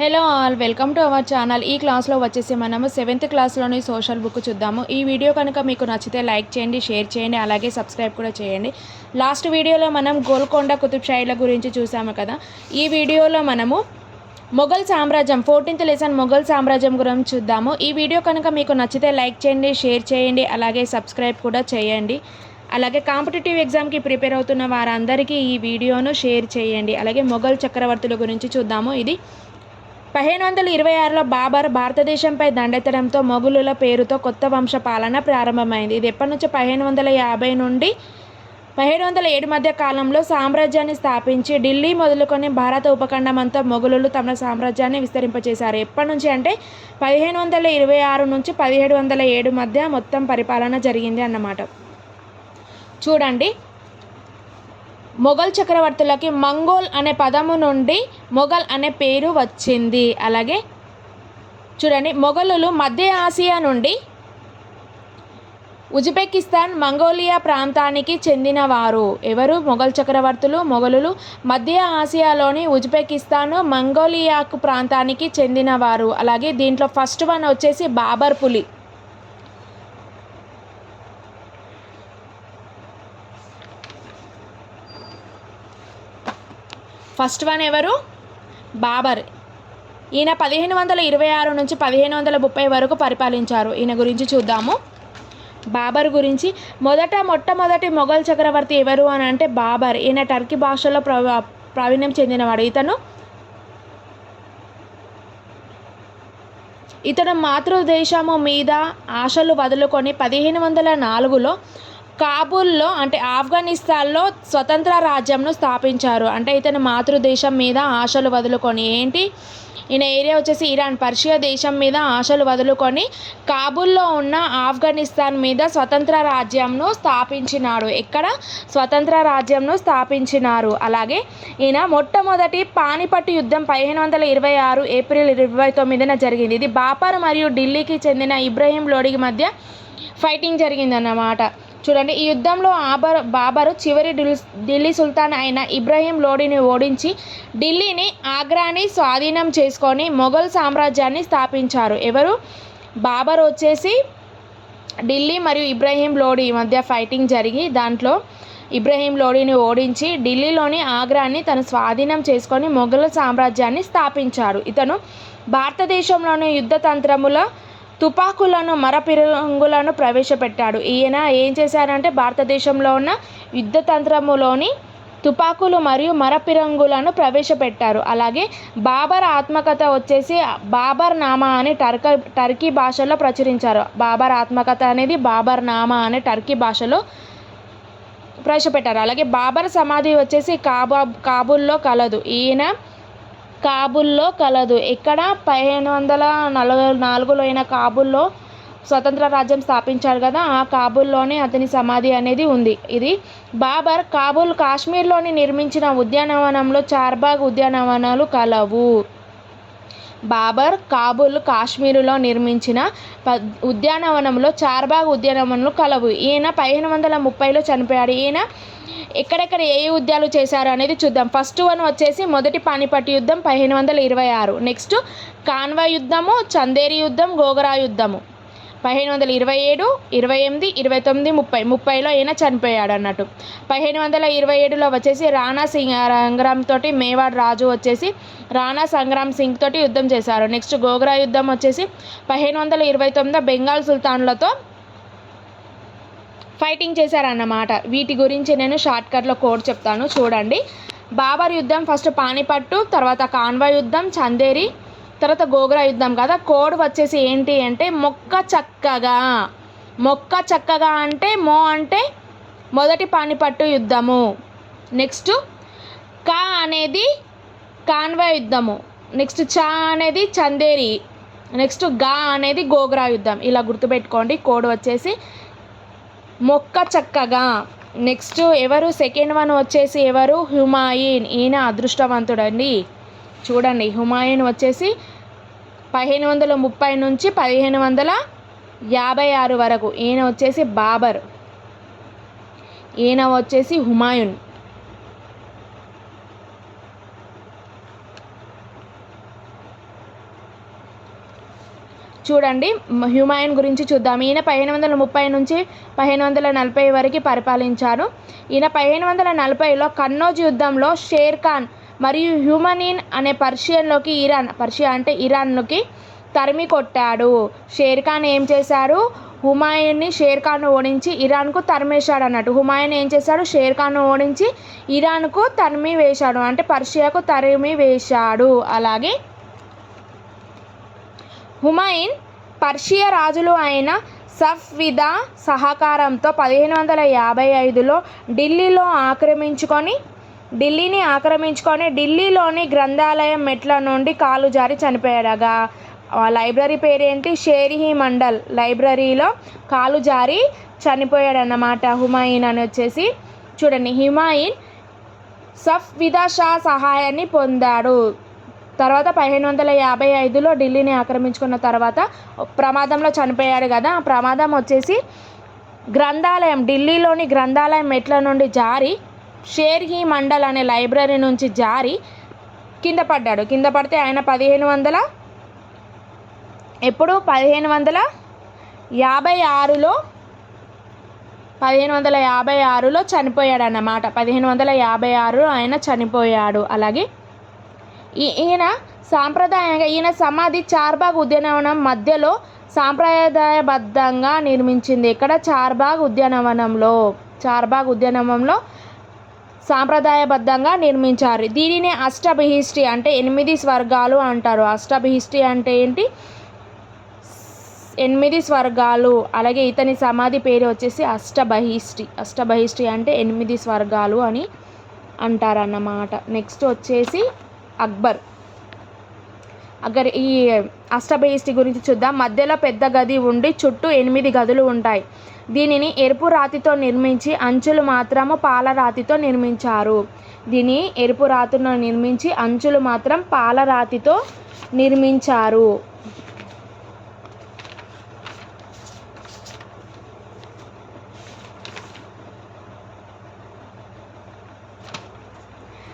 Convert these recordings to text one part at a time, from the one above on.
Hello all welcome to our channel. ఈ క్లాస్లో వచ్చేసి మనము సెవెంత్ క్లాస్లోని సోషల్ బుక్ చూద్దాము. ఈ వీడియో కనుక మీకు నచ్చితే లైక్ చేయండి షేర్ చేయండి అలాగే సబ్స్క్రైబ్ కూడా చేయండి. లాస్ట్ వీడియోలో మనం గోల్కొండ కుతుబ్ షాయిల గురించి చూసాము కదా. ఈ వీడియోలో మనము మొఘల్ సామ్రాజ్యం ఫోర్టీన్త్ లెసన్ మొఘల్ సామ్రాజ్యం గురించి చూద్దాము. ఈ వీడియో కనుక మీకు నచ్చితే లైక్ చేయండి షేర్ చేయండి అలాగే సబ్స్క్రైబ్ కూడా చేయండి. అలాగే కాంపిటేటివ్ ఎగ్జామ్కి ప్రిపేర్ అవుతున్న వారందరికీ ఈ వీడియోను షేర్ చేయండి. అలాగే మొఘల్ చక్రవర్తుల గురించి చూద్దాము. ఇది పదిహేను వందల ఇరవై ఆరులో బాబర్ భారతదేశంపై దండెత్తడంతో మొఘలుల పేరుతో కొత్త వంశ పాలన ప్రారంభమైంది. ఇది ఎప్పటి నుంచి పదిహేను వందల యాభై నుండి పదిహేడు వందల ఏడు మధ్య కాలంలో సామ్రాజ్యాన్ని స్థాపించి ఢిల్లీ మొదలుకొని భారత ఉపఖండం అంతా మొఘలులు తమ సామ్రాజ్యాన్ని విస్తరింపచేశారు. ఎప్పటి నుంచి అంటే పదిహేను వందల ఇరవై ఆరు నుంచి పదిహేడు వందల ఏడు మధ్య మొత్తం పరిపాలన జరిగింది అన్నమాట. చూడండి. మొఘల్ చక్రవర్తులకి మంగోల్ అనే పదము నుండి మొఘల్ అనే పేరు వచ్చింది. అలాగే చూడండి మొఘలులు మధ్య ఆసియా నుండి ఉజ్బెకిస్తాన్ మంగోలియా ప్రాంతానికి చెందినవారు. ఎవరు? మొఘల్ చక్రవర్తులు మొఘలులు మధ్య ఆసియాలోని ఉజ్బెకిస్తాన్ మంగోలియాకు ప్రాంతానికి చెందినవారు. అలాగే దీంట్లో ఫస్ట్ వన్ వచ్చేసి బాబర్ పులి. ఫస్ట్ వన్ ఎవరు? బాబర్. ఈయన పదిహేను వందల ఇరవై ఆరు నుంచి పదిహేను వందల ముప్పై వరకు పరిపాలించారు. ఈయన గురించి చూద్దాము. బాబర్ గురించి మొదట మొట్టమొదటి మొఘల్ చక్రవర్తి ఎవరు అని అంటే బాబర్. ఈయన టర్కీ భాషలో ప్రవా ప్రావీణ్యం చెందినవాడు. ఇతను ఇతను మాతృదేశము మీద ఆశలు వదులుకొని పదిహేను వందల నాలుగులో కాబూల్లో అంటే ఆఫ్ఘనిస్తాన్లో స్వతంత్ర రాజ్యంను స్థాపించారు. అంటే ఇతను మాతృదేశం మీద ఆశలు వదులుకొని ఏంటి? ఈయన ఏరియా వచ్చేసి ఇరాన్. పర్షియా దేశం మీద ఆశలు వదులుకొని కాబూల్లో ఉన్న ఆఫ్ఘనిస్తాన్ మీద స్వతంత్ర రాజ్యంను స్థాపించినాడు. ఎక్కడ? స్వతంత్ర రాజ్యంను స్థాపించినారు. అలాగే ఈయన మొట్టమొదటి పానిపట్టు యుద్ధం పదిహేను వందల ఇరవై ఆరు ఏప్రిల్ ఇరవై తొమ్మిదిన జరిగింది. ఇది బాపర్ మరియు ఢిల్లీకి చెందిన ఇబ్రహీం లోడికి మధ్య ఫైటింగ్ జరిగిందన్నమాట. చూడండి ఈ యుద్ధంలో ఆబర్ బాబరు చివరి ఢిల్లీ సుల్తాన్ అయిన ఇబ్రహీం లోడిని ఓడించి ఢిల్లీని ఆగ్రాని స్వాధీనం చేసుకొని మొఘల్ సామ్రాజ్యాన్ని స్థాపించారు. ఎవరు? బాబర్ వచ్చేసి ఢిల్లీ మరియు ఇబ్రహీం లోడి మధ్య ఫైటింగ్ జరిగి దాంట్లో ఇబ్రహీం లోడిని ఓడించి ఢిల్లీలోని ఆగ్రాని తన స్వాధీనం చేసుకొని మొఘల్ సామ్రాజ్యాన్ని స్థాపించాడు ఇతను భారతదేశంలోని యుద్ధ తంత్రముల తుపాకులను మరపిరంగులను ప్రవేశపెట్టాడు. ఈయన ఏం చేశారంటే భారతదేశంలో ఉన్న యుద్ధ తంత్రములోని తుపాకులు మరియు మరపిరంగులను ప్రవేశపెట్టారు. అలాగే బాబర్ ఆత్మకథ వచ్చేసి బాబర్ నామా అని టర్క టర్కీ భాషలో ప్రచురించారు. బాబర్ ఆత్మకథ అనేది బాబర్ నామా అనే టర్కీ భాషలో ప్రవేశపెట్టారు. అలాగే బాబర్ సమాధి వచ్చేసి కాబా కాబూల్లో కలదు. ఈయన కాబుల్లో కలదు. ఇక్కడ పదిహేను వందల నలభై నాలుగులో అయిన కాబుల్లో స్వతంత్ర రాజ్యం స్థాపించాడు కదా ఆ కాబుల్లోనే అతని సమాధి అనేది ఉంది. ఇది బాబర్ కాబుల్ కాశ్మీర్లోని నిర్మించిన ఉద్యానవనంలో చార్బాగ్ ఉద్యానవనాలు కలవు. బాబర్ కాబుల్ కాశ్మీరులో నిర్మించిన ప ఉద్యానవనంలో చార్బాగ్ ఉద్యానవనాలు కలవు. ఈయన పదిహేను వందల ముప్పైలో చనిపోయాడు. ఈయన ఎక్కడెక్కడ ఏ యుద్ధాలు చేశారు అనేది చూద్దాం. ఫస్ట్ వన్ వచ్చేసి మొదటి పానిపట్టు యుద్ధం పదిహేను వందల ఇరవై ఆరు. నెక్స్ట్ కాన్వా యుద్ధము చందేరి యుద్ధం గోగరా యుద్ధము. పదిహేను వందల ఇరవై ఏడు ఇరవై ఎనిమిది ఇరవై తొమ్మిది ముప్పై. ముప్పైలో ఈయన చనిపోయాడు అన్నట్టు. పదిహేను వందల ఇరవై ఏడులో వచ్చేసి రాణా సింగ్ సంగ్రామ్ తోటి మేవాడ్ రాజు వచ్చేసి రాణా సంగ్రామ్ సింగ్ తోటి యుద్ధం చేశారు. నెక్స్ట్ గోగ్రా యుద్ధం వచ్చేసి పదిహేను వందల ఇరవై తొమ్మిది బెంగాల్ సుల్తాన్లతో ఫైటింగ్ చేశారన్నమాట. వీటి గురించి నేను షార్ట్కట్లో కోడ్ చెప్తాను చూడండి. బాబర్ యుద్ధం ఫస్ట్ పానిపట్టు తర్వాత కాన్వా యుద్ధం చందేరి తర్వాత గోగ్రా యుద్ధం కదా. కోడ్ వచ్చేసి ఏంటి అంటే మొక్క చక్కగా మొక్క చక్కగా అంటే మో అంటే మొదటి పానిపట్టు యుద్ధము. నెక్స్ట్ కా అనేది కాన్వా యుద్ధము. నెక్స్ట్ చా అనేది చందేరి. నెక్స్ట్గా అనేది గోగ్రా యుద్ధం. ఇలా గుర్తుపెట్టుకోండి కోడ్ వచ్చేసి మొక్క చక్కగా. నెక్స్ట్ ఎవరు? సెకండ్ వన్ వచ్చేసి ఎవరు? హుమాయిన్ ఈయన అదృష్టవంతుడండి. చూడండి హుమాయూన్ వచ్చేసి పదిహేను వందల ముప్పై నుంచి పదిహేను వందల యాభై ఆరు వరకు. ఈయన వచ్చేసి బాబర్. ఈయన వచ్చేసి హుమాయూన్ చూడండి మ- గురించి చూద్దాం ఈయన పదిహేను వందల ముప్పై నుంచి పదిహేను వందల నలభై వరకు పరిపాలించారు. ఈయన పదిహేను వందల నలభైలో కన్నౌజ్ యుద్ధంలో షేర్ ఖాన్ మరియు హ్యూమనీన్ అనే పర్షియన్లోకి ఇరాన్ పర్షియా అంటే ఇరాన్లోకి తరిమి కొట్టాడు. షేర్ ఖాన్ ఏం చేశారు? హుమాయూన్ని షేర్ ఓడించి ఇరాన్కు తరిమేశాడు అన్నట్టు. హుమాయూన్ ఏం చేశాడు? షేర్ ఖాన్ను ఓడించి ఇరాన్కు తరిమి వేశాడు. అంటే పర్షియాకు తరిమి వేశాడు. అలాగే హుమాయూన్ పర్షియా రాజులు అయిన సఫ్విదా సహకారంతో పదిహేను వందల యాభై ఐదులో ఢిల్లీలో ఆక్రమించుకొని ఢిల్లీని ఆక్రమించుకొని ఢిల్లీలోని గ్రంథాలయం మెట్ల నుండి కాలు జారి చనిపోయాడగా లైబ్రరీ పేరేంటి? షేరిహి మండల్ లైబ్రరీలో కాలు జారి చనిపోయాడన్నమాట హుమాయూన్ అని వచ్చేసి. చూడండి హుమాయూన్ సఫ్విదా షా సహాయాన్ని పొందాడు. తర్వాత పదిహేను వందల యాభై ఐదులో ఢిల్లీని ఆక్రమించుకున్న తర్వాత ప్రమాదంలో చనిపోయాడు కదా. ఆ ప్రమాదం వచ్చేసి గ్రంథాలయం ఢిల్లీలోని గ్రంథాలయం మెట్ల నుండి జారి షేర్హి మండల్ అనే లైబ్రరీ నుంచి జారి కింద పడ్డాడు. కింద పడితే ఆయన పదిహేను వందల ఎప్పుడు? పదిహేను వందల యాభై ఆరులో పదిహేను వందల యాభై ఆరులో చనిపోయాడు అన్నమాట పదిహేను వందల యాభై ఆరులో ఆయన చనిపోయాడు. అలాగే ఈయన సాంప్రదాయంగా ఈయన సమాధి చార్బాగ్ ఉద్యానవనం మధ్యలో సాంప్రదాయబద్ధంగా నిర్మించింది. ఇక్కడ చార్బాగ్ ఉద్యానవనంలో. చార్బాగ్ ఉద్యానవనంలో సాంప్రదాయబద్ధంగా నిర్మించారు. దీనిని అష్టబిహిష్టి అంటే ఎనిమిది స్వర్గాలు అంటారు. అష్టభిహిష్టి అంటే ఏంటి? ఎనిమిది స్వర్గాలు. అలాగే ఇతని సమాధి పేరు వచ్చేసి అష్టబహిష్టి అష్టబహిష్టి అంటే ఎనిమిది స్వర్గాలు అని అంటారన్నమాట. నెక్స్ట్ వచ్చేసి అక్బర్. అగర్ ఈ అష్టభయిష్టి గురించి చూద్దాం. మధ్యలో పెద్ద గది ఉండి చుట్టూ ఎనిమిది గదులు ఉంటాయి. దీనిని ఎరుపు రాతితో నిర్మించి అంచులు మాత్రము పాల రాతితో నిర్మించారు. దీని ఎరుపు రాతితో నిర్మించి అంచులు మాత్రం పాల రాతితో నిర్మించారు.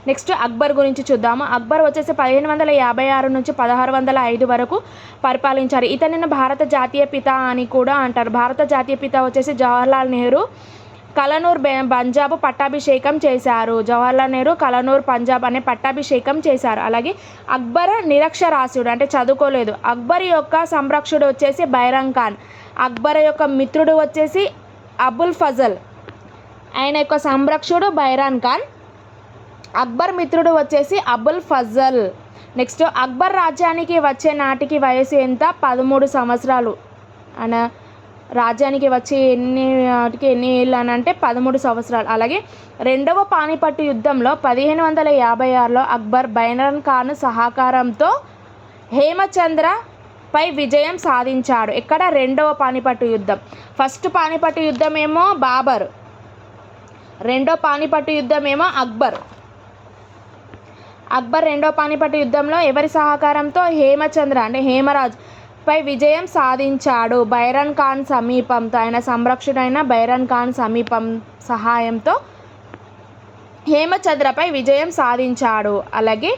నెక్స్ట్ అక్బర్ గురించి చూద్దాము. అక్బర్ వచ్చేసి పదిహేను వందల యాభై ఆరు నుంచి పదహారు వందల ఐదు వరకు పరిపాలించారు. ఇతనిని భారత జాతీయ పిత అని కూడా అంటారు. భారత జాతీయ పిత వచ్చేసి జవహర్లాల్ నెహ్రూ. కలనూర్ బె- పంజాబ్ పట్టాభిషేకం చేశారు. జవహర్లాల్ నెహ్రూ కలనూర్ పంజాబ్ అనే పట్టాభిషేకం చేశారు. అలాగే అక్బర్ నిరక్షరాస్యుడు అంటే చదువుకోలేదు. అక్బర్ యొక్క సంరక్షకుడు వచ్చేసి బైరంగ్ ఖాన్. అక్బర్ యొక్క మిత్రుడు వచ్చేసి అబుల్ ఫజల్. ఆయన యొక్క సంరక్షకుడు బైరాన్ ఖాన్. అక్బర్ మిత్రుడు వచ్చేసి అబుల్ ఫజల్. నెక్స్ట్ అక్బర్ రాజ్యానికి వచ్చే నాటికి వయసు ఎంత? పదమూడు సంవత్సరాలు. అన రాజ్యానికి వచ్చి ఎన్ని నాటికి ఎన్ని ఏళ్ళు అని అంటే పదమూడు సంవత్సరాలు. అలాగే రెండవ పానిపట్టు యుద్ధంలో పదిహేను వందల యాభై ఆరులో అక్బర్ బైనరన్ ఖాన్ సహకారంతో హేమచంద్ర పై విజయం సాధించాడు. ఇక్కడ రెండవ పానిపట్టు యుద్ధం. ఫస్ట్ పానిపట్టు యుద్ధం ఏమో బాబర్. రెండో పానిపట్టు యుద్ధం ఏమో అక్బర్. అక్బర్ రెండో పానిపట్టు యుద్ధంలో ఎవరి సహకారంతో హేమచంద్ర అంటే హేమరాజ్ పై విజయం సాధించాడు. బైరన్ ఖాన్ సమీపంతో ఆయన సంరక్షకుడైన బైరన్ ఖాన్ సమీపం సహాయంతో హేమచంద్రపై విజయం సాధించాడు. అలాగే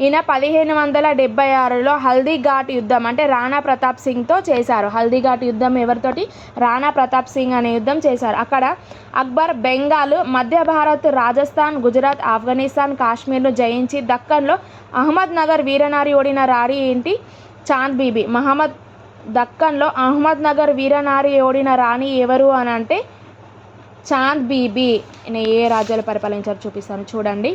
ఈయన పదిహేను వందల డెబ్బై ఆరులో హల్దీఘాట్ యుద్ధం అంటే రాణా ప్రతాప్ సింగ్తో చేశారు. హల్దీఘాట్ యుద్ధం ఎవరితోటి? రాణా ప్రతాప్ సింగ్ అనే యుద్ధం చేశారు. అక్కడ అక్బర్ బెంగాల్ మధ్య భారత్ రాజస్థాన్ గుజరాత్ ఆఫ్ఘనిస్తాన్ కాశ్మీర్ను జయించి దక్కన్లో అహ్మద్ నగర్ వీరనారి ఓడిన రాణి ఏంటి? చాంద్ బీబీ. మహమ్మద్ దక్కన్లో అహ్మద్ నగర్ వీరనారి ఓడిన రాణి ఎవరు అని అంటే చాంద్ బీబీ ఏ రాజ్యాలు పరిపాలించారు చూపిస్తాను. చూడండి.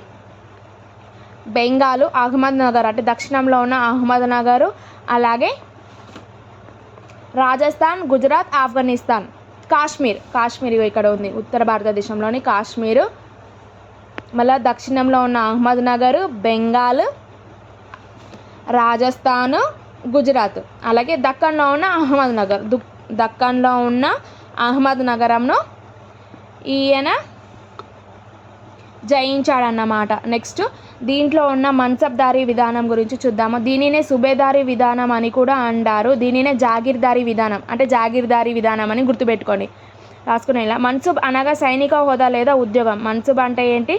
బెంగాలు అహ్మద్ నగర్ అంటే దక్షిణంలో ఉన్న అహ్మద్ నగరు అలాగే రాజస్థాన్ గుజరాత్ ఆఫ్ఘనిస్తాన్ కాశ్మీర్. కాశ్మీర్ ఇక్కడ ఉంది ఉత్తర భారతదేశంలోని కాశ్మీరు. మళ్ళీ దక్షిణంలో ఉన్న అహ్మద్ నగర్ బెంగాల్ రాజస్థాన్ గుజరాత్. అలాగే దక్కన్లో ఉన్న అహ్మద్ నగర్ దు దక్కన్లో ఉన్న అహ్మద్ నగరంను ఈయన జయించాడన్నమాట. నెక్స్ట్ దీంట్లో ఉన్న మన్సబ్దారీ విధానం గురించి చూద్దాము. దీనినే సుబేదారీ విధానం అని కూడా అంటారు దీనినే జాగీర్దారీ విధానం అంటే జాగీర్దారీ విధానం అని గుర్తుపెట్టుకోండి. రాసుకునేలా మన్సుబ్ అనగా సైనిక హోదా లేదా ఉద్యోగం. మన్సుబ్ అంటే ఏంటి?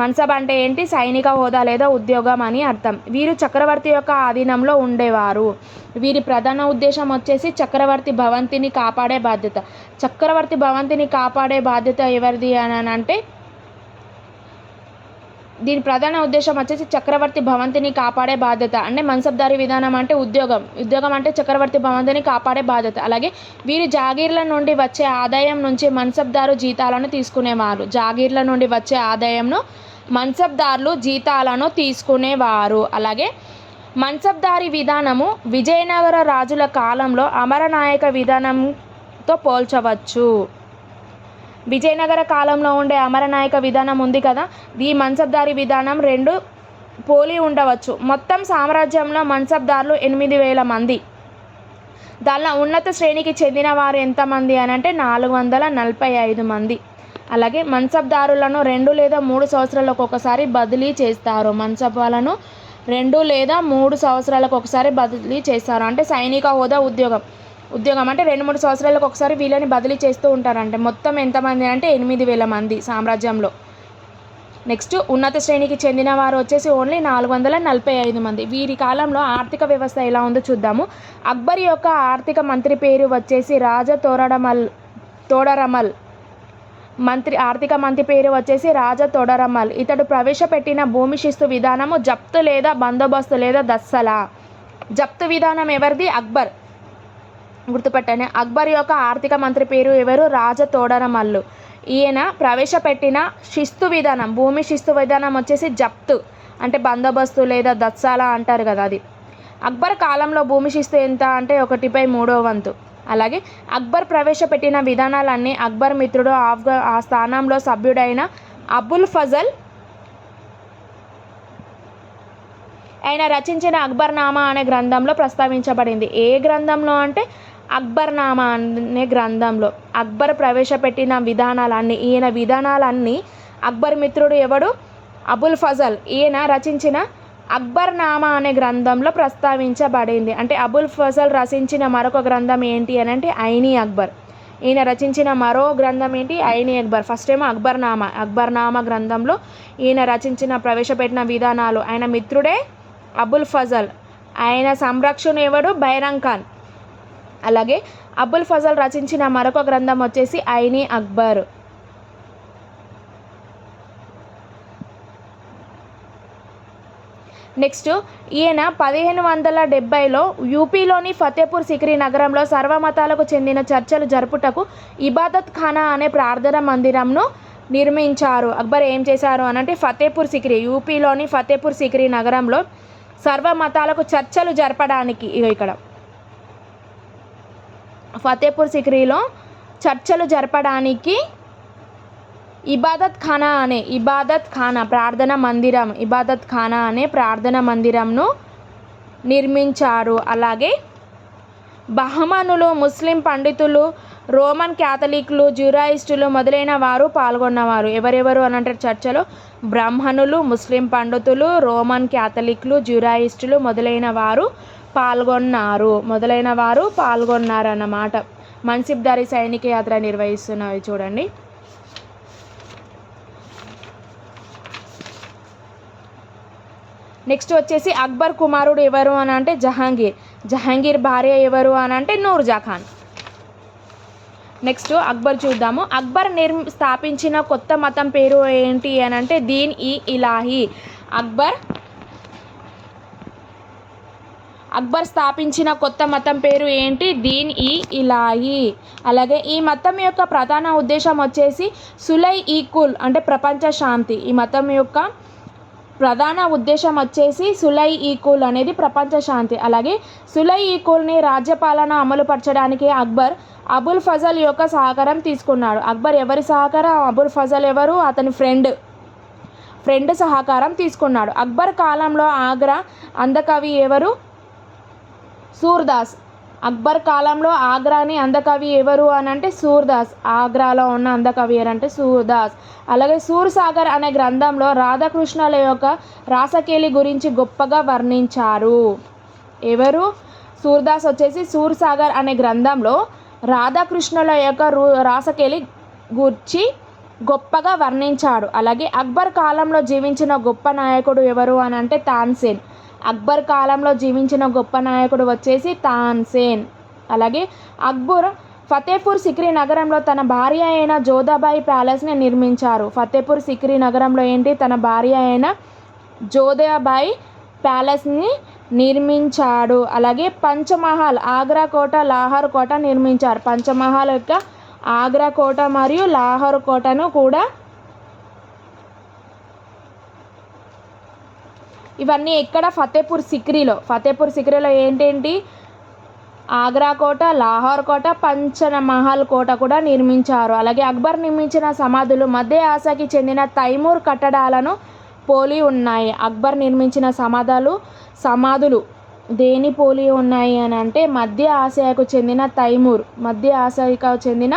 మన్సబ్ అంటే ఏంటి? సైనిక హోదా లేదా ఉద్యోగం అని అర్థం. వీరు చక్రవర్తి యొక్క ఆధీనంలో ఉండేవారు. వీరి ప్రధాన ఉద్దేశం వచ్చేసి చక్రవర్తి భవంతిని కాపాడే బాధ్యత. చక్రవర్తి భవంతిని కాపాడే బాధ్యత ఎవరిది అని అంటే దీని ప్రధాన ఉద్దేశం వచ్చేసి చక్రవర్తి భవంతిని కాపాడే బాధ్యత. అంటే మన్సబ్దారీ విధానం అంటే ఉద్యోగం. ఉద్యోగం అంటే చక్రవర్తి భవంతిని కాపాడే బాధ్యత. అలాగే వీరు జాగీర్ల నుండి వచ్చే ఆదాయం నుంచి మన్సబ్దారు జీతాలను తీసుకునేవారు. జాగీర్ల నుండి వచ్చే ఆదాయంను మన్సబ్దారులు జీతాలను తీసుకునేవారు. అలాగే మన్సబ్దారీ విధానము విజయనగర రాజుల కాలంలో అమరనాయక విధానంతో పోల్చవచ్చు. విజయనగర కాలంలో ఉండే అమరనాయక విధానం ఉంది కదా? ఈ మన్సబ్దారి విధానం రెండు పోలి ఉండవచ్చు. మొత్తం సామ్రాజ్యంలో మన్సబ్దారులు ఎనిమిది వేల మంది. దానిలో ఉన్నత శ్రేణికి చెందిన వారు ఎంతమంది అని అంటే నాలుగు వందల నలభై ఐదు మంది. అలాగే మన్సబ్దారులను రెండు లేదా మూడు సంవత్సరాలకు ఒకసారి బదిలీ చేస్తారు. మన్సబ్లను రెండు లేదా మూడు సంవత్సరాలకు ఒకసారి బదిలీ చేస్తారు. అంటే సైనిక హోదా ఉద్యోగం. ఉద్యోగం. అంటే రెండు మూడు సంవత్సరాలకు ఒకసారి వీళ్ళని బదిలీ చేస్తూ ఉంటారంటే. మొత్తం ఎంతమంది అంటే ఎనిమిది వేల మంది సామ్రాజ్యంలో. నెక్స్ట్ ఉన్నత శ్రేణికి చెందిన వారు వచ్చేసి ఓన్లీ నాలుగు వందల నలభై ఐదు మంది. వీరి కాలంలో ఆర్థిక వ్యవస్థ ఎలా ఉందో చూద్దాము. అక్బర్ యొక్క ఆర్థిక మంత్రి పేరు వచ్చేసి రాజా తోరడమల్ తోడరమల్ మంత్రి ఆర్థిక మంత్రి పేరు వచ్చేసి రాజా తోడరమల్. ఇతడు ప్రవేశపెట్టిన భూమి శిస్తు విధానము జప్తు లేదా బందోబస్తు లేదా దస్సలా. జప్తు విధానం ఎవరిది? అక్బర్. గుర్తుపెట్టండి అక్బర్ యొక్క ఆర్థిక మంత్రి పేరు ఎవరు? రాజ తోడరమల్లు ఈయన ప్రవేశపెట్టిన శిస్తు విధానం భూమి శిస్తు విధానం వచ్చేసి జప్తు అంటే బందోబస్తు లేదా దత్సాల అంటారు కదా అది. అక్బర్ కాలంలో భూమి శిస్తు ఎంత అంటే ఒకటిపై మూడో వంతు. అలాగే అక్బర్ ప్రవేశపెట్టిన విధానాలన్నీ అక్బర్ మిత్రుడు ఆఫ్ఘా ఆ స్థానంలో సభ్యుడైన అబుల్ ఫజల్ ఆయన రచించిన అక్బర్నామా అనే గ్రంథంలో ప్రస్తావించబడింది. ఏ గ్రంథంలో అంటే అక్బర్నామా అనే గ్రంథంలో అక్బర్ ప్రవేశపెట్టిన విధానాలన్నీ ఈయన విధానాలన్నీ అక్బర్ మిత్రుడు ఎవడు? అబుల్ ఫజల్. ఈయన రచించిన అక్బర్నామా అనే గ్రంథంలో ప్రస్తావించబడింది. అంటే అబుల్ ఫజల్ రచించిన మరొక గ్రంథం ఏంటి అని అంటే ఐనీ అక్బర్. ఈయన రచించిన మరో గ్రంథం ఏంటి? ఐనీ అక్బర్. ఫస్ట్ ఏమో అక్బర్నామా అక్బర్నామా గ్రంథంలో ఈయన రచించిన ప్రవేశపెట్టిన విధానాలు. ఆయన మిత్రుడే అబుల్ ఫజల్. ఆయన సంరక్షణ ఎవడు? బైరంగ్ ఖాన్. అలాగే అబుల్ ఫజల్ రచించిన మరొక గ్రంథం వచ్చేసి ఐని అక్బర్. నెక్స్ట్ ఈయన పదిహేను వందల డెబ్బైలో యూపీలోని ఫతేపూర్ సిక్రీ నగరంలో సర్వమతాలకు చెందిన చర్చలు జరుపుటకు ఇబాదత్ ఖానా అనే ప్రార్థన మందిరంను నిర్మించారు. అక్బర్ ఏం చేశారు అని అంటే ఫతేపూర్ సిక్రీ యూపీలోని ఫతేపూర్ సిక్రీ నగరంలో సర్వ మతాలకు చర్చలు జరపడానికి ఇక్కడ. ఫతేపూర్ సిక్రీలో చర్చలు జరపడానికి ఇబాదత్ ఖానా అనే ఇబాదత్ ఖానా ప్రార్థన మందిరం ఇబాదత్ ఖానా అనే ప్రార్థన మందిరంను నిర్మించారు. అలాగే బహమనులు ముస్లిం పండితులు రోమన్ క్యాథలిక్లు జురాయిస్టులు మొదలైన వారు పాల్గొన్నవారు. ఎవరెవరు అని అంటారు చర్చలో బ్రాహ్మణులు ముస్లిం పండితులు రోమన్ క్యాథలిక్లు జురాయిస్టులు మొదలైన వారు పాల్గొన్నారు. మొదలైన వారు పాల్గొన్నారన్నమాట. మన్సిబ్దారి సైనిక యాత్ర నిర్వహిస్తున్నవి చూడండి. నెక్స్ట్ వచ్చేసి అక్బర్ కుమారుడు ఎవరు అని అంటే జహాంగీర్. జహాంగీర్ భార్య ఎవరు అని అంటే నూర్జాఖాన్. నెక్స్ట్ అక్బర్ చూద్దాము. అక్బర్ నిర్మి స్థాపించిన కొత్త మతం పేరు ఏంటి అని అంటే దీన్ ఈ ఇలాహీ. అక్బర్ అక్బర్ స్థాపించిన కొత్త మతం పేరు ఏంటి? దీన్ ఈ ఇలాహీ. అలాగే ఈ మతం యొక్క ప్రధాన ఉద్దేశం వచ్చేసి సులై ఈ కుల్ అంటే ప్రపంచ శాంతి. ఈ మతం యొక్క ప్రధాన ఉద్దేశం వచ్చేసి సులై ఈకుల్ అనేది ప్రపంచ శాంతి. అలాగే సులై ఈకుల్ని రాజ్యపాలన అమలుపరచడానికి అక్బర్ అబుల్ ఫజల్ యొక్క సహకారం తీసుకున్నాడు. అక్బర్ ఎవరి సహకారం? అబుల్ ఫజల్ ఎవరు? అతని ఫ్రెండ్. ఫ్రెండ్ సహకారం తీసుకున్నాడు. అక్బర్ కాలంలో ఆగ్రా అందకవి ఎవరు? సూర్దాస్. అక్బర్ కాలంలో ఆగ్రాని అందకవి ఎవరు అని అంటే సూర్దాస్. ఆగ్రాలో ఉన్న అందకవి అంటే సూర్దాస్. అలాగే సూర్సాగర్ అనే గ్రంథంలో రాధాకృష్ణుల యొక్క రాసకేలి గురించి గొప్పగా వర్ణించారు. ఎవరు? సూర్దాస్ వచ్చేసి సూర్సాగర్ అనే గ్రంథంలో రాధాకృష్ణుల యొక్క రు రాసకేలి గూర్చి గొప్పగా వర్ణించాడు. అలాగే అక్బర్ కాలంలో జీవించిన గొప్ప నాయకుడు ఎవరు అని అంటే తాన్సేన్ అక్బర్ కాలంలో జీవించిన గొప్ప నాయకుడు వచ్చేసి తాన్సేన్ అలాగే అక్బర్ ఫతేపూర్ సిక్రీ నగరంలో తన భార్య అయిన జోధాబాయి ప్యాలెస్ని నిర్మించారు. ఫతేపూర్ సిక్రీ నగరంలో ఏంటి? తన భార్య అయిన జోధాబాయి ప్యాలెస్ని నిర్మించాడు. అలాగే పంచమహల్ ఆగ్రా కోట లాహోర్ కోట నిర్మించారు. పంచమహల్ యొక్క ఆగ్రా కోట మరియు లాహోర్ కోటను కూడా ఇవన్నీ ఎక్కడ? ఫతేపూర్ సిక్రీలో. ఫతేపూర్ సిక్రీలో ఏంటేంటి? ఆగ్రా కోట లాహోర్ కోట పంచమహల్ కోట కూడా నిర్మించారు. అలాగే అక్బర్ నిర్మించిన సమాధులు మధ్య ఆసాకి చెందిన తైమూర్ కట్టడాలను పోలి ఉన్నాయి. అక్బర్ నిర్మించిన సమాధాలు సమాధులు. దేని పోలి ఉన్నాయి అని అంటే మధ్య ఆసియాకు చెందిన తైమూర్ మధ్య ఆసియాకు చెందిన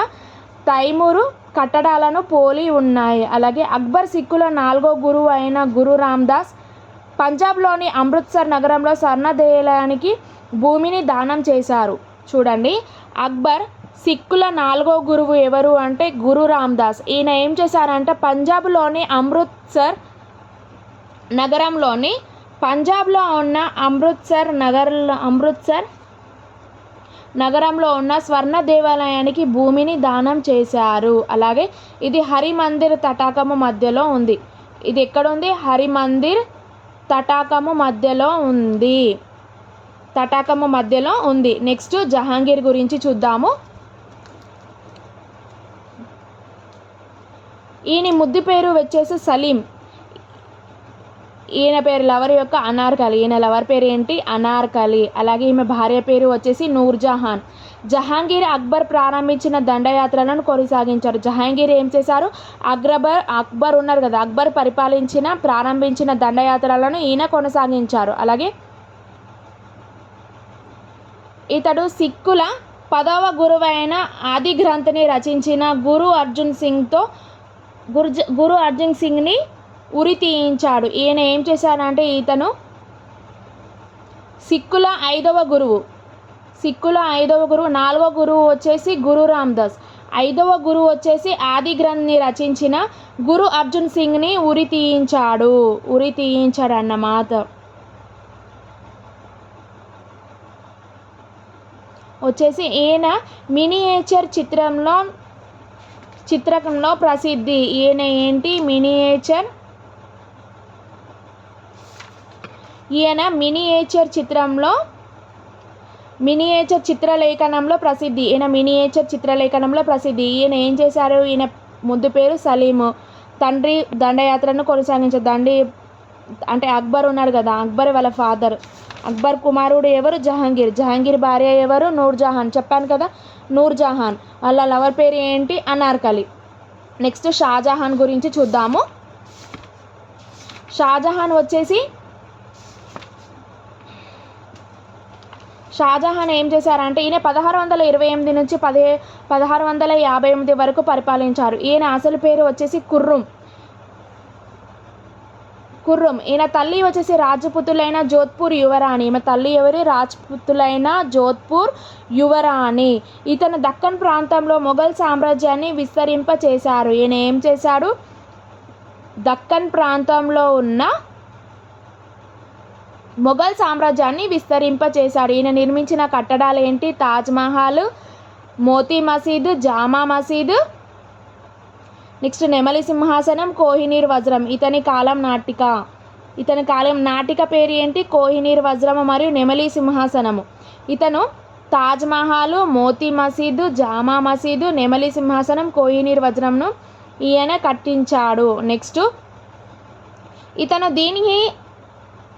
తైమూరు కట్టడాలను పోలి ఉన్నాయి. అలాగే అక్బర్ సిక్కుల నాలుగో గురువు అయిన గురు రామ్దాస్ పంజాబ్లోని అమృత్సర్ నగరంలో స్వర్ణదేయాలయానికి భూమిని దానం చేశారు. చూడండి అక్బర్ సిక్కుల నాలుగో గురువు ఎవరు అంటే గురు రామ్దాస్. ఈయన ఏం చేశారంటే పంజాబ్లోని అమృత్సర్ నగరంలోని పంజాబ్లో ఉన్న అమృత్సర్ నగర్లో అమృత్సర్ నగరంలో ఉన్న స్వర్ణ దేవాలయానికి భూమిని దానం చేశారు. అలాగే ఇది హరిమందిర్ తటాకము మధ్యలో ఉంది. ఇది ఎక్కడుంది? హరిమందిర్ తటాకము మధ్యలో ఉంది. తటాకము మధ్యలో ఉంది. నెక్స్ట్ జహాంగీర్ గురించి చూద్దాము. ఈయన ముద్దు పేరు వచ్చేసి సలీం. ఈయన పేరు లవర్ యొక్క అనార్కలి. ఈయన లవర్ పేరు ఏంటి? అనార్కలి. అలాగే ఈమె భార్య పేరు వచ్చేసి నూర్జహాన్. జహాంగీర్ అక్బర్ ప్రారంభించిన దండయాత్రలను కొనసాగించారు. జహాంగీర్ ఏం చేశారు? అక్బర్ అక్బర్ ఉన్నారు కదా అక్బర్ పరిపాలించిన ప్రారంభించిన దండయాత్రలను ఈయన కొనసాగించారు. అలాగే ఇతడు సిక్కుల పదవ గురువైన ఆది గ్రంథిని రచించిన గురు అర్జున్ సింగ్తో గురు గురు అర్జున్ సింగ్ని ఉరి తీయించాడు. ఈయన ఏం చేశారంటే ఇతను సిక్కుల ఐదవ గురువు సిక్కుల ఐదవ గురువు నాలుగవ గురువు వచ్చేసి గురు రామ్దాస్ ఐదవ గురువు వచ్చేసి ఆది గ్రంథ్ని రచించిన గురు అర్జున్ సింగ్ని ఉరి తీయించాడు. ఉరి తీయించాడు అన్నమాట వచ్చేసి ఈయన మినియేచర్ చిత్రంలో చిత్రకంలో ప్రసిద్ధి. ఈయన ఏంటి? మినియేచర్ ఈయన మినియేచర్ చిత్రంలో మినియేచర్ చిత్రలేఖనంలో ప్రసిద్ధి. ఈయన మినియేచర్ చిత్రలేఖనంలో ప్రసిద్ధి. ఈయన ఏం చేశారు? ఈయన ముద్దు పేరు సలీము. తండ్రి దండయాత్రను కొనసాగించారు. దండి అంటే అక్బర్ ఉన్నాడు కదా అక్బర్ వాళ్ళ ఫాదర్. అక్బర్ కుమారుడు ఎవరు? జహాంగీర్. జహాంగీర్ భార్య ఎవరు? నూర్జహాన్ చెప్పాను కదా నూర్జహాన్ వాళ్ళ లవర్ పేరు ఏంటి? అనార్కలి. నెక్స్ట్ షాజహాన్ గురించి చూద్దాము. షాజహాన్ వచ్చేసి షాజహాన్ ఏం చేశారంటే ఈయన పదహారు వందల ఇరవై ఎనిమిది నుంచి పదే పదహారు వందల యాభై ఎనిమిది వరకు పరిపాలించారు. ఈయన అసలు పేరు వచ్చేసి కుర్రుం కుర్రం ఈయన తల్లి వచ్చేసి రాజపుతులైన జోధ్పూర్ యువరాణి. ఈమె తల్లి ఎవరి? రాజపుతులైన జోధ్పూర్ యువరాణి. ఇతను దక్కన్ ప్రాంతంలో మొఘల్ సామ్రాజ్యాన్ని విస్తరింప చేశారు ఈయన ఏం చేశాడు? దక్కన్ ప్రాంతంలో ఉన్న మొఘల్ సామ్రాజ్యాన్ని విస్తరింపచేశారు. ఈయన నిర్మించిన కట్టడాలు ఏంటి? తాజ్మహల్ మోతీ మసీదు జామా మసీదు నెక్స్ట్ నెమలి సింహాసనం కోహినీర్ వజ్రం. ఇతని కాలం నాటిక. ఇతని కాలం నాటిక పేరు ఏంటి? కోహినీర్ వజ్రము మరియు నెమలి సింహాసనము. ఇతను తాజ్మహల్ మోతీ మసీదు జామా మసీదు నెమలి సింహాసనం కోహినీర్ వజ్రంను ఈయన కట్టించాడు. నెక్స్ట్ ఇతను దీనికి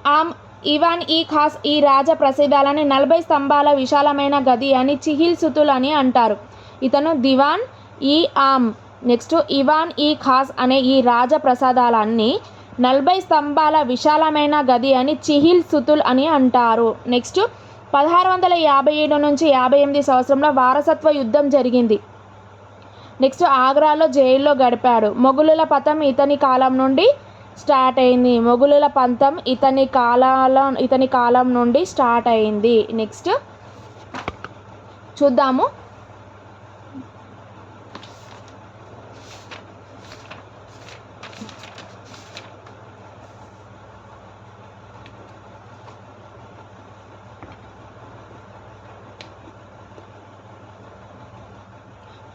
ఆమ్ ఇవాన్ ఈ ఖాస్ ఈ రాజ ప్రసిద్ధాలని నలభై స్తంభాల విశాలమైన గది అని చిహిల్ సుతుల్ అని అంటారు. ఇతను దివాన్ ఈ ఆమ్. నెక్స్ట్ ఇవాన్ ఈ ఖాస్ అనే ఈ రాజ ప్రసాదాలన్నీ నలభై స్తంభాల విశాలమైన గది అని చిహిల్ సుతుల్ అని అంటారు. నెక్స్ట్ పదహారు వందల యాభై ఏడు నుంచి యాభై ఎనిమిది సంవత్సరంలో వారసత్వ యుద్ధం జరిగింది. నెక్స్ట్ ఆగ్రాలో జైల్లో గడిపాడు. మొఘలుల పతం ఇతని కాలం నుండి స్టార్ట్ అయింది. మొఘలుల పంతం ఇతని కాలాల ఇతని కాలం నుండి స్టార్ట్ అయింది. నెక్స్ట్ చూద్దాము.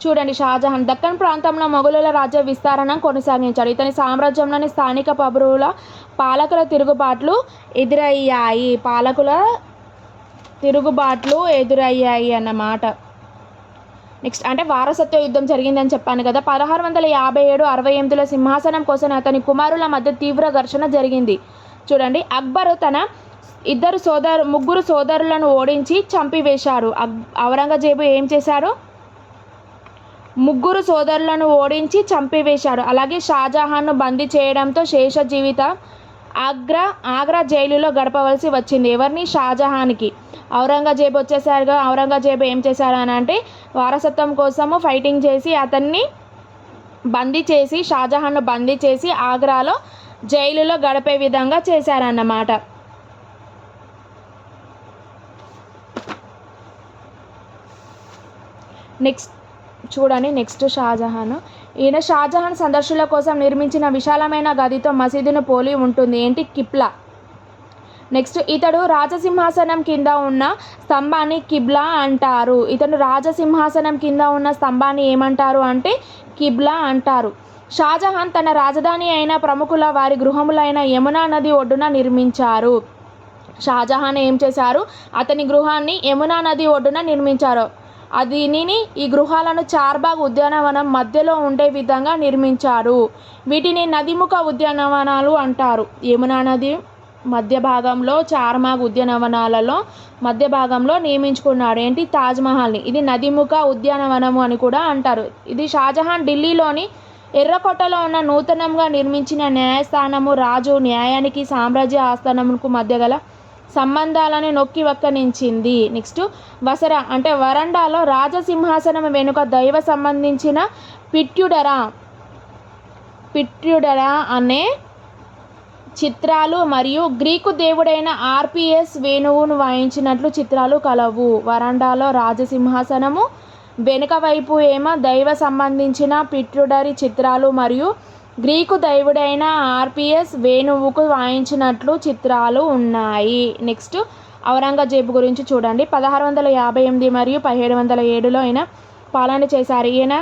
చూడండి షాజహాన్. దక్కన్ ప్రాంతంలో మొఘలుల రాజ్య విస్తరణ కొనసాగించాడు ఇతని సామ్రాజ్యంలోని స్థానిక పబరుల పాలకుల తిరుగుబాట్లు ఎదురయ్యాయి. పాలకుల తిరుగుబాట్లు ఎదురయ్యాయి అన్నమాట. నెక్స్ట్ అంటే వారసత్వ యుద్ధం జరిగిందని చెప్పాను కదా. పదహారు వందల యాభై ఏడు అరవై ఎనిమిదిలో సింహాసనం కోసం అతని కుమారుల మధ్య తీవ్ర ఘర్షణ జరిగింది. చూడండి అక్బర్ తన ఇద్దరు సోదరు ముగ్గురు సోదరులను ఓడించి చంపివేశారు. అక్ ఔరంగజేబు ఏం చేశారు? ముగ్గురు సోదరులను ఓడించి చంపివేశాడు అలాగే షాజహాన్ను బందీ చేయడంతో శేష జీవిత ఆగ్రా ఆగ్రా జైలులో గడపవలసి వచ్చింది. ఎవరిని? షాజహాన్కి. ఔరంగజేబు వచ్చేసరిగా ఔరంగజేబు ఏం చేశారు అని అంటే వారసత్వం కోసము ఫైటింగ్ చేసి అతన్ని బందీ చేసి షాజహాన్ను బందీ చేసి ఆగ్రాలో జైలులో గడిపే విధంగా చేశారన్నమాట. నెక్స్ట్ చూడండి నెక్స్ట్ షాజహాన్. ఈయన షాజహాన్ సందర్శుల కోసం నిర్మించిన విశాలమైన గదితో మసీదును పోలి ఉంటుంది. ఏంటి? కిప్లా నెక్స్ట్ ఇతడు రాజసింహాసనం కింద ఉన్న స్తంభాన్ని కిబ్లా అంటారు. ఇతను రాజసింహాసనం కింద ఉన్న స్తంభాన్ని ఏమంటారు అంటే కిబ్లా అంటారు. షాజహాన్ తన రాజధాని అయిన ప్రముఖుల వారి గృహములైన యమునా నది ఒడ్డున నిర్మించారు. షాజహాన్ ఏం చేశారు? అతని గృహాన్ని యమునా నది ఒడ్డున నిర్మించారు. దీనిని ఈ గృహాలను చార్బాగ్ ఉద్యానవనం మధ్యలో ఉండే విధంగా నిర్మించారు. వీటిని నదిముఖ ఉద్యానవనాలు అంటారు. యమునా నది మధ్య భాగంలో చార్మాగ్ ఉద్యానవనాలలో మధ్య భాగంలో నియమించుకున్నాడు ఏంటి? తాజ్మహల్ని ఇది నదిముఖ ఉద్యానవనము అని కూడా అంటారు. ఇది షాజహాన్ ఢిల్లీలోని ఎర్రకోటలో ఉన్న నూతనంగా నిర్మించిన న్యాయస్థానము. రాజు న్యాయానికి సామ్రాజ్య ఆస్థానముకు మధ్య గల సంబంధాలను నొక్కి వక్కనించింది. నెక్స్ట్ వసర అంటే వరండాలో రాజసింహాసనం వెనుక దైవ సంబంధించిన పిట్యుడరా పిట్యుడరా అనే చిత్రాలు మరియు గ్రీకు దేవుడైన ఆర్పిఎస్ వేణువును వాయించినట్లు చిత్రాలు కలవు. వరండాలో రాజసింహాసనము వెనుక వైపు ఏమో దైవ సంబంధించిన పిట్రుడరి చిత్రాలు మరియు గ్రీకు దైవుడైన ఆర్పిఎస్ వేణువుకు వాయించినట్లు చిత్రాలు ఉన్నాయి. నెక్స్ట్ ఔరంగజేబు గురించి చూడండి. పదహారు వందల యాభై ఎనిమిది మరియు పదిహేడు వందల ఏడులో ఆయన పాలన చేశారు. ఈయన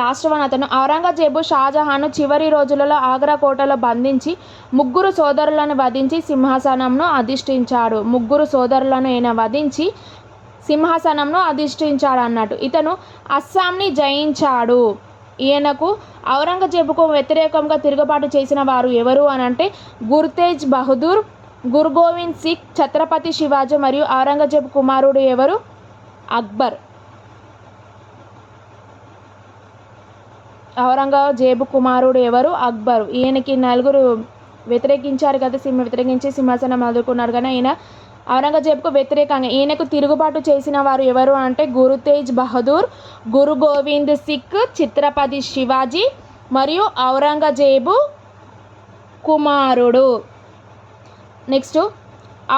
లాస్ట్ వన్ అతను. ఔరంగజేబు షాజహాన్ చివరి రోజులలో ఆగ్రా కోటలో బంధించి ముగ్గురు సోదరులను వధించి సింహాసనంను అధిష్ఠించాడు. ముగ్గురు సోదరులను ఈయన వధించి సింహాసనంను అధిష్ఠించాడు అన్నట్టు ఇతను అస్సాంని జయించాడు. ఈయనకు ఔరంగజేబుకు వ్యతిరేకంగా తిరుగుబాటు చేసిన వారు ఎవరు అని అంటే గుర్తేజ్ బహదూర్ గురు గోవింద్ సింగ్ ఛత్రపతి శివాజీ మరియు ఔరంగజేబు కుమారుడు ఎవరు? అక్బర్. ఔరంగజేబు కుమారుడు ఎవరు? అక్బర్. ఈయనకి నలుగురు వ్యతిరేకించారు కదా సింహ వ్యతిరేకించి సింహాసనం అందుకున్నారు కానీ ఈయన ఔరంగజేబుకు వ్యతిరేకంగా ఈయనకు తిరుగుబాటు చేసిన వారు ఎవరు అంటే గురు తేజ్ బహదూర్ గురు గోవింద్ సిక్ చిత్రపతి శివాజీ మరియు ఔరంగజేబు కుమారుడు. నెక్స్ట్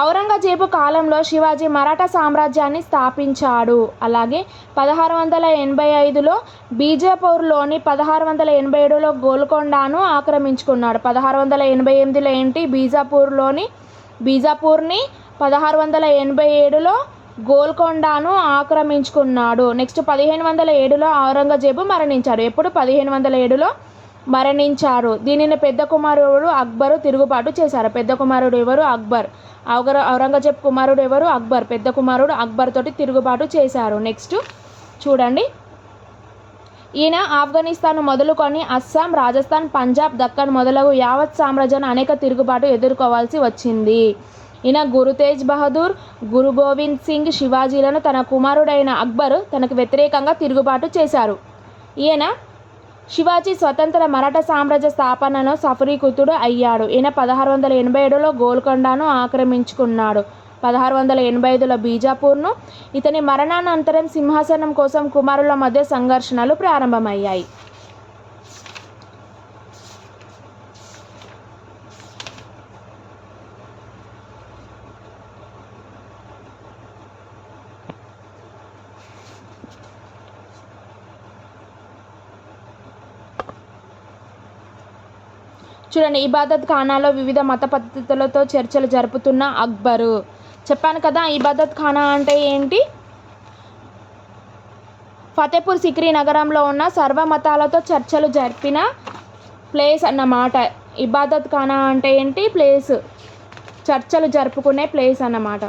ఔరంగజేబు కాలంలో శివాజీ మరాఠా సామ్రాజ్యాన్ని స్థాపించాడు. అలాగే పదహారు వందల ఎనభై ఐదులో బీజాపూర్లోని పదహారు వందల ఎనభై ఏడులో గోల్కొండను ఆక్రమించుకున్నాడు. పదహారు వందల ఎనభై ఎనిమిదిలో ఏంటి? బీజాపూర్లోని బీజాపూర్ని పదహారు వందల ఎనభై ఏడులో గోల్కొండను ఆక్రమించుకున్నాడు. నెక్స్ట్ పదిహేను వందల ఏడులో ఔరంగజేబు మరణించాడు. ఎప్పుడు పదిహేను వందల ఏడులో మరణించారు. దీనిని పెద్ద కుమారుడు అక్బరు తిరుగుబాటు చేశారు. పెద్ద కుమారుడు ఎవరు? అక్బర్. ఔగర ఔరంగజేబ్ కుమారుడు ఎవరు? అక్బర్. పెద్ద కుమారుడు అక్బర్ తోటి తిరుగుబాటు చేశారు. నెక్స్ట్ చూడండి. ఈయన ఆఫ్ఘనిస్తాన్ మొదలుకొని అస్సాం రాజస్థాన్ పంజాబ్ దక్కన్ మొదలగు యావత్ సామ్రాజ్యాన్ని అనేక తిరుగుబాటు ఎదుర్కోవాల్సి వచ్చింది. ఈయన గురు తేజ్ బహదూర్ గురు గోవింద్ సింగ్ శివాజీలను తన కుమారుడైన అక్బర్ తనకు వ్యతిరేకంగా తిరుగుబాటు చేశారు. ఈయన శివాజీ స్వతంత్ర మరాఠా సామ్రాజ్య స్థాపనలో సఫరీకృతుడు అయ్యాడు. ఈయన పదహారు వందల ఎనభై ఏడులో గోల్కొండను ఆక్రమించుకున్నాడు. పదహారు వందల ఎనభై ఐదులో బీజాపూర్ను. ఇతని మరణానంతరం సింహాసనం కోసం కుమారుల మధ్య సంఘర్షణలు ప్రారంభమయ్యాయి. చూడండి ఇబాదత్ ఖానాలో వివిధ మత పద్ధతులతో చర్చలు జరుపుతున్న అక్బరు. చెప్పాను కదా ఇబాదత్ ఖానా అంటే ఏంటి? ఫతేపూర్ సిక్రీ నగరంలో ఉన్న సర్వమతాలతో చర్చలు జరిపిన ప్లేస్ అన్నమాట. ఇబాదత్ ఖానా అంటే ఏంటి? ప్లేస్. చర్చలు జరుపుకునే ప్లేస్ అన్నమాట.